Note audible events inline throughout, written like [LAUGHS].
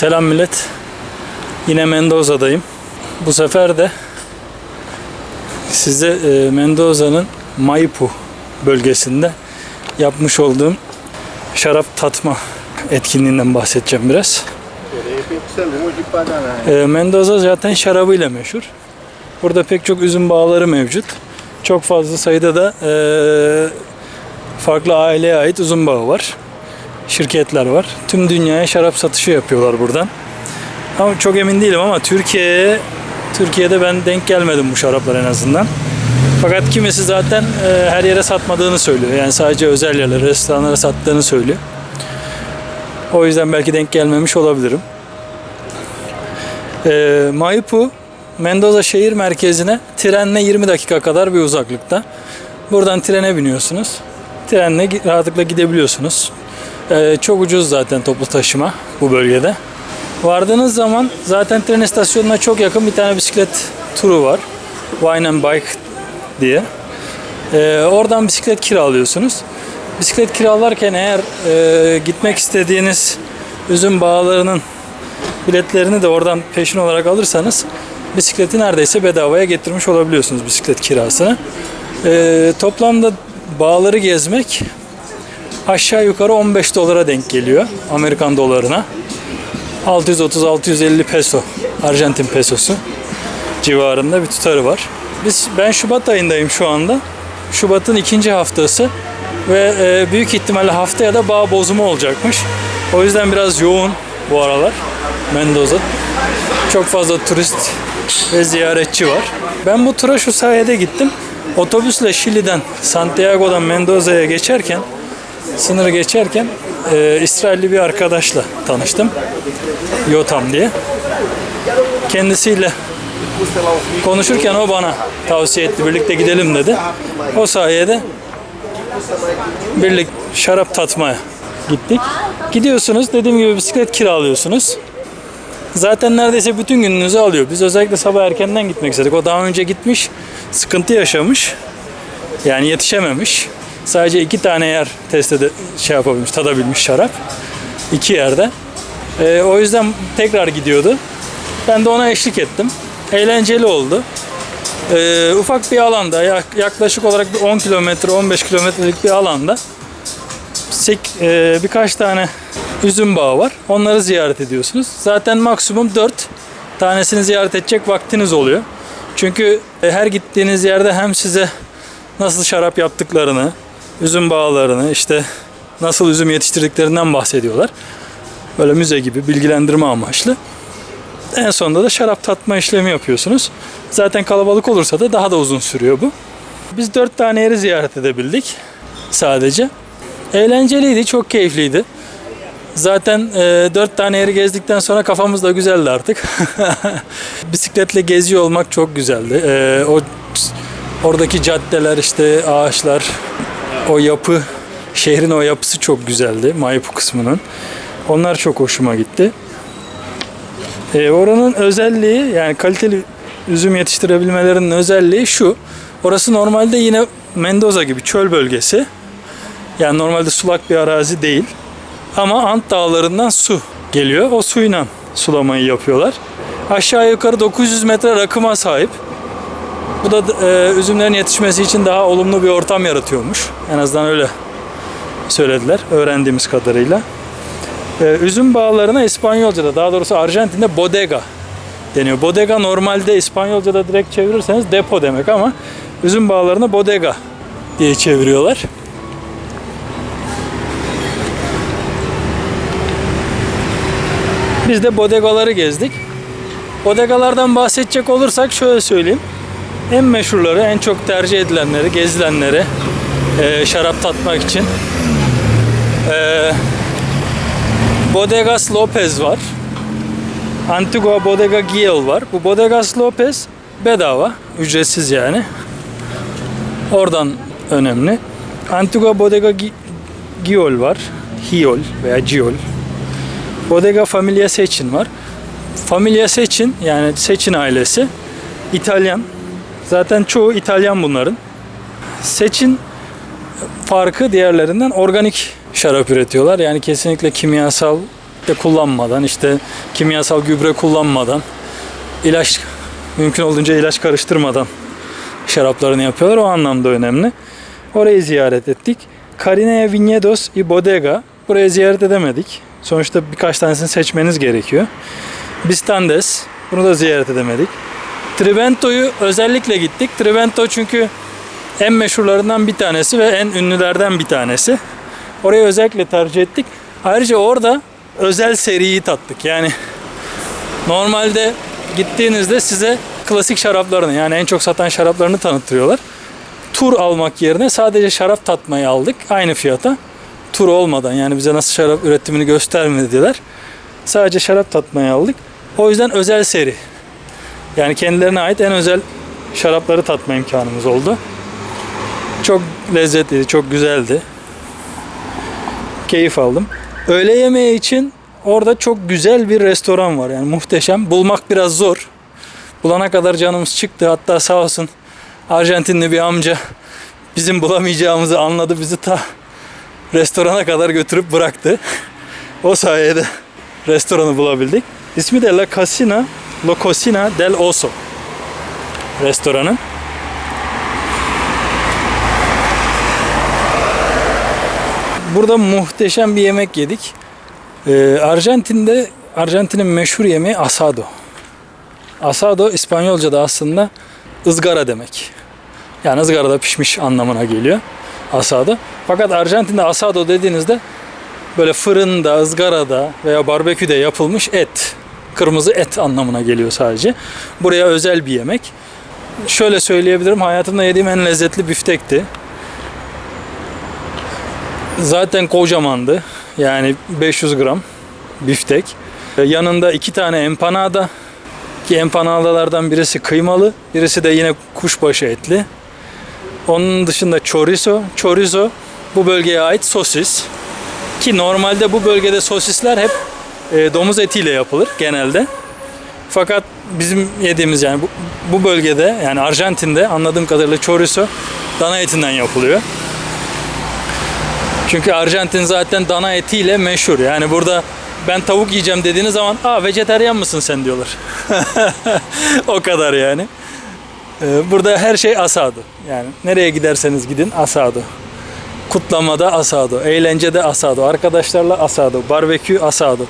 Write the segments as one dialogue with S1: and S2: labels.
S1: Selam millet. Yine Mendoza'dayım. Bu sefer de size e, Mendoza'nın Maipu bölgesinde yapmış olduğum şarap tatma etkinliğinden bahsedeceğim biraz. E, Mendoza zaten şarabıyla meşhur. Burada pek çok üzüm bağları mevcut. Çok fazla sayıda da e, farklı aileye ait üzüm bağı var. Şirketler var. Tüm dünyaya şarap satışı yapıyorlar buradan. Ama çok emin değilim ama Türkiye'ye Türkiye'de ben denk gelmedim bu şaraplar en azından. Fakat kimisi zaten e, her yere satmadığını söylüyor. Yani sadece özel yerlere, restoranlara sattığını söylüyor. O yüzden belki denk gelmemiş olabilirim. E, Maipu, Mendoza şehir merkezine trenle 20 dakika kadar bir uzaklıkta. Buradan trene biniyorsunuz. Trenle rahatlıkla gidebiliyorsunuz. E, çok ucuz zaten toplu taşıma bu bölgede. Vardığınız zaman zaten tren istasyonuna çok yakın bir tane bisiklet turu var. Wine and Bike diye. Ee, oradan bisiklet kiralıyorsunuz. Bisiklet kiralarken eğer e, gitmek istediğiniz üzüm bağlarının biletlerini de oradan peşin olarak alırsanız bisikleti neredeyse bedavaya getirmiş olabiliyorsunuz bisiklet kirasını. Ee, toplamda bağları gezmek aşağı yukarı 15 dolara denk geliyor Amerikan dolarına. 630-650 peso, Arjantin pesosu civarında bir tutarı var. Biz ben Şubat ayındayım şu anda. Şubat'ın ikinci haftası ve e, büyük ihtimalle haftaya da bağ bozumu olacakmış. O yüzden biraz yoğun bu aralar Mendoza. Çok fazla turist ve ziyaretçi var. Ben bu tura şu sayede gittim. Otobüsle Şili'den, Santiago'dan Mendoza'ya geçerken, sınırı geçerken e, İsrailli bir arkadaşla tanıştım. Yotam diye. Kendisiyle konuşurken o bana tavsiye etti. Birlikte gidelim dedi. O sayede birlik şarap tatmaya gittik. Gidiyorsunuz dediğim gibi bisiklet kiralıyorsunuz. Zaten neredeyse bütün gününüzü alıyor. Biz özellikle sabah erkenden gitmek istedik. O daha önce gitmiş, sıkıntı yaşamış. Yani yetişememiş. Sadece iki tane yer test ede, şey yapabilmiş, tadabilmiş şarap. İki yerde. Ee, o yüzden tekrar gidiyordu. Ben de ona eşlik ettim. Eğlenceli oldu. Ee, ufak bir alanda, yak- yaklaşık olarak bir 10 kilometre, 15 kilometrelik bir alanda sek- e, birkaç tane üzüm bağı var. Onları ziyaret ediyorsunuz. Zaten maksimum 4 tanesini ziyaret edecek vaktiniz oluyor. Çünkü e, her gittiğiniz yerde hem size nasıl şarap yaptıklarını, üzüm bağlarını, işte nasıl üzüm yetiştirdiklerinden bahsediyorlar. Böyle müze gibi bilgilendirme amaçlı. En sonunda da şarap tatma işlemi yapıyorsunuz. Zaten kalabalık olursa da daha da uzun sürüyor bu. Biz dört tane yeri ziyaret edebildik sadece. Eğlenceliydi, çok keyifliydi. Zaten e, dört tane yeri gezdikten sonra kafamız da güzeldi artık. [LAUGHS] Bisikletle geziyor olmak çok güzeldi. E, o oradaki caddeler işte ağaçlar, o yapı, şehrin o yapısı çok güzeldi. Maipu kısmının. Onlar çok hoşuma gitti. E, oranın özelliği yani kaliteli üzüm yetiştirebilmelerinin özelliği şu. Orası normalde yine Mendoza gibi çöl bölgesi. Yani normalde sulak bir arazi değil. Ama Ant dağlarından su geliyor. O suyla sulamayı yapıyorlar. Aşağı yukarı 900 metre rakıma sahip. Bu da e, üzümlerin yetişmesi için daha olumlu bir ortam yaratıyormuş. En azından öyle söylediler öğrendiğimiz kadarıyla. Ee, üzüm bağlarına İspanyolca'da daha doğrusu Arjantin'de bodega deniyor. Bodega normalde İspanyolca'da direkt çevirirseniz depo demek ama üzüm bağlarına bodega diye çeviriyorlar. Biz de bodegaları gezdik. Bodegalardan bahsedecek olursak şöyle söyleyeyim. En meşhurları, en çok tercih edilenleri, gezilenleri e, şarap tatmak için e, Bodegas Lopez var. Antigua Bodega Giel var. Bu Bodegas Lopez bedava, ücretsiz yani. Oradan önemli. Antigua Bodega Gi- Giol var. Hiol veya Giol. Bodega Familia Secin var. Familia Secin yani Secin ailesi İtalyan. Zaten çoğu İtalyan bunların. Secin farkı diğerlerinden organik şarap üretiyorlar. Yani kesinlikle kimyasal de kullanmadan, işte kimyasal gübre kullanmadan, ilaç mümkün olduğunca ilaç karıştırmadan şaraplarını yapıyorlar. O anlamda önemli. Orayı ziyaret ettik. Carinea Viñedos y Bodega. Burayı ziyaret edemedik. Sonuçta birkaç tanesini seçmeniz gerekiyor. Bistandes. Bunu da ziyaret edemedik. Trivento'yu özellikle gittik. Trivento çünkü en meşhurlarından bir tanesi ve en ünlülerden bir tanesi. Orayı özellikle tercih ettik. Ayrıca orada özel seriyi tattık. Yani normalde gittiğinizde size klasik şaraplarını yani en çok satan şaraplarını tanıtıyorlar. Tur almak yerine sadece şarap tatmayı aldık aynı fiyata. Tur olmadan yani bize nasıl şarap üretimini göstermediler. Sadece şarap tatmayı aldık. O yüzden özel seri. Yani kendilerine ait en özel şarapları tatma imkanımız oldu. Çok lezzetliydi, çok güzeldi. Keyif aldım. Öğle yemeği için orada çok güzel bir restoran var. Yani muhteşem. Bulmak biraz zor. Bulana kadar canımız çıktı. Hatta sağ olsun Arjantinli bir amca bizim bulamayacağımızı anladı. Bizi ta restorana kadar götürüp bıraktı. O sayede restoranı bulabildik. İsmi de La Casina, La Cocina del Oso restoranın. Burada muhteşem bir yemek yedik. Ee, Arjantin'de Arjantin'in meşhur yemeği asado. Asado İspanyolca'da aslında ızgara demek. Yani ızgarada pişmiş anlamına geliyor asado. Fakat Arjantin'de asado dediğinizde böyle fırında, ızgarada veya barbeküde yapılmış et. Kırmızı et anlamına geliyor sadece. Buraya özel bir yemek. Şöyle söyleyebilirim hayatımda yediğim en lezzetli biftekti. Zaten kocamandı. Yani 500 gram biftek. Yanında iki tane empanada. Ki empanadalardan birisi kıymalı, birisi de yine kuşbaşı etli. Onun dışında chorizo. Chorizo bu bölgeye ait sosis. Ki normalde bu bölgede sosisler hep e, domuz etiyle yapılır genelde. Fakat bizim yediğimiz yani bu, bu bölgede yani Arjantin'de anladığım kadarıyla chorizo dana etinden yapılıyor. Çünkü Arjantin zaten dana etiyle meşhur. Yani burada ben tavuk yiyeceğim dediğiniz zaman aa vejeteryan mısın sen diyorlar. [LAUGHS] o kadar yani. Ee, Burada her şey asado. Yani nereye giderseniz gidin asado. Kutlamada asado, eğlencede asado, arkadaşlarla asado, barbekü asado.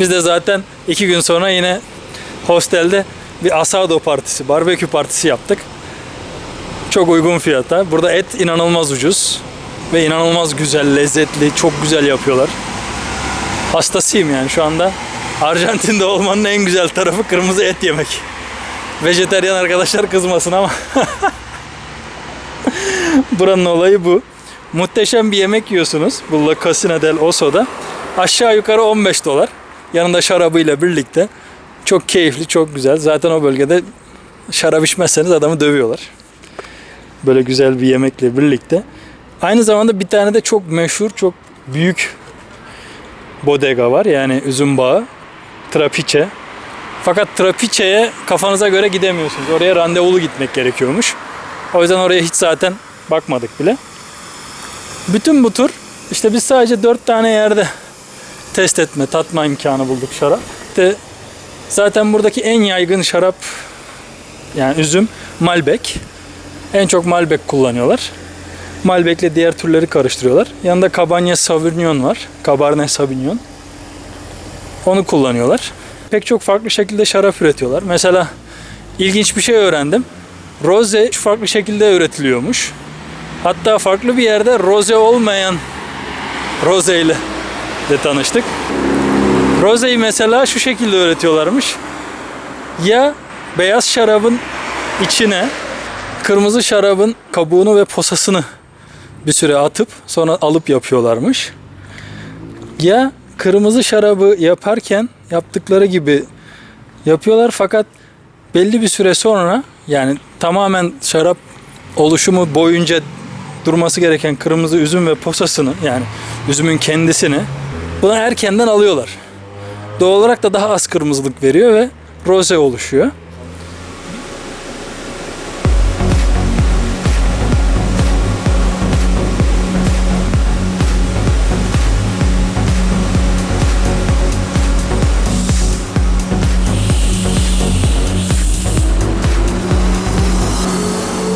S1: Biz de zaten iki gün sonra yine hostelde bir asado partisi, barbekü partisi yaptık. Çok uygun fiyata. Burada et inanılmaz ucuz ve inanılmaz güzel, lezzetli, çok güzel yapıyorlar. Hastasıyım yani şu anda. Arjantin'de olmanın en güzel tarafı kırmızı et yemek. Vejeteryan arkadaşlar kızmasın ama. [LAUGHS] Buranın olayı bu. Muhteşem bir yemek yiyorsunuz. Bu La Casina del Oso'da. Aşağı yukarı 15 dolar. Yanında şarabıyla birlikte. Çok keyifli, çok güzel. Zaten o bölgede şarap içmezseniz adamı dövüyorlar. Böyle güzel bir yemekle birlikte. Aynı zamanda bir tane de çok meşhur, çok büyük bodega var. Yani üzüm bağı. Trapiche. Fakat Trapiche'ye kafanıza göre gidemiyorsunuz. Oraya randevulu gitmek gerekiyormuş. O yüzden oraya hiç zaten bakmadık bile. Bütün bu tur işte biz sadece 4 tane yerde test etme, tatma imkanı bulduk şarap. İşte zaten buradaki en yaygın şarap yani üzüm Malbec. En çok Malbec kullanıyorlar. Malbec'le diğer türleri karıştırıyorlar. Yanında Cabernet Sauvignon var. Cabernet Sauvignon. Onu kullanıyorlar. Pek çok farklı şekilde şarap üretiyorlar. Mesela ilginç bir şey öğrendim. Rose farklı şekilde üretiliyormuş. Hatta farklı bir yerde roze olmayan roze ile tanıştık. Rozeyi mesela şu şekilde üretiyorlarmış. Ya beyaz şarabın içine kırmızı şarabın kabuğunu ve posasını bir süre atıp sonra alıp yapıyorlarmış. Ya kırmızı şarabı yaparken yaptıkları gibi yapıyorlar fakat belli bir süre sonra yani tamamen şarap oluşumu boyunca durması gereken kırmızı üzüm ve posasını yani üzümün kendisini buna erkenden alıyorlar. Doğal olarak da daha az kırmızılık veriyor ve roze oluşuyor.